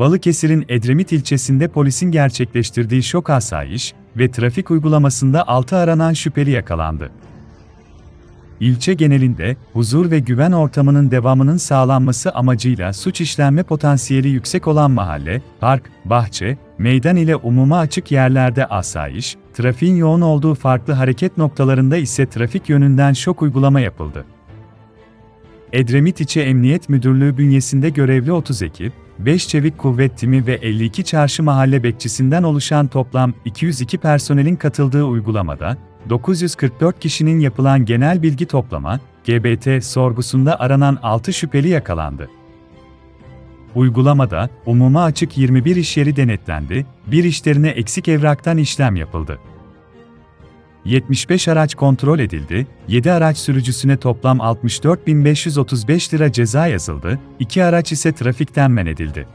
Balıkesir'in Edremit ilçesinde polisin gerçekleştirdiği şok asayiş ve trafik uygulamasında 6 aranan şüpheli yakalandı. İlçe genelinde huzur ve güven ortamının devamının sağlanması amacıyla suç işlenme potansiyeli yüksek olan mahalle, park, bahçe, meydan ile umuma açık yerlerde asayiş, trafiğin yoğun olduğu farklı hareket noktalarında ise trafik yönünden şok uygulama yapıldı. Edremit İlçe Emniyet Müdürlüğü bünyesinde görevli 30 ekip, 5 çevik kuvvet timi ve 52 çarşı mahalle bekçisinden oluşan toplam 202 personelin katıldığı uygulamada, 944 kişinin yapılan genel bilgi toplama, GBT sorgusunda aranan 6 şüpheli yakalandı. Uygulamada, umuma açık 21 iş yeri denetlendi, bir işlerine eksik evraktan işlem yapıldı. 75 araç kontrol edildi, 7 araç sürücüsüne toplam 64.535 lira ceza yazıldı, 2 araç ise trafikten men edildi.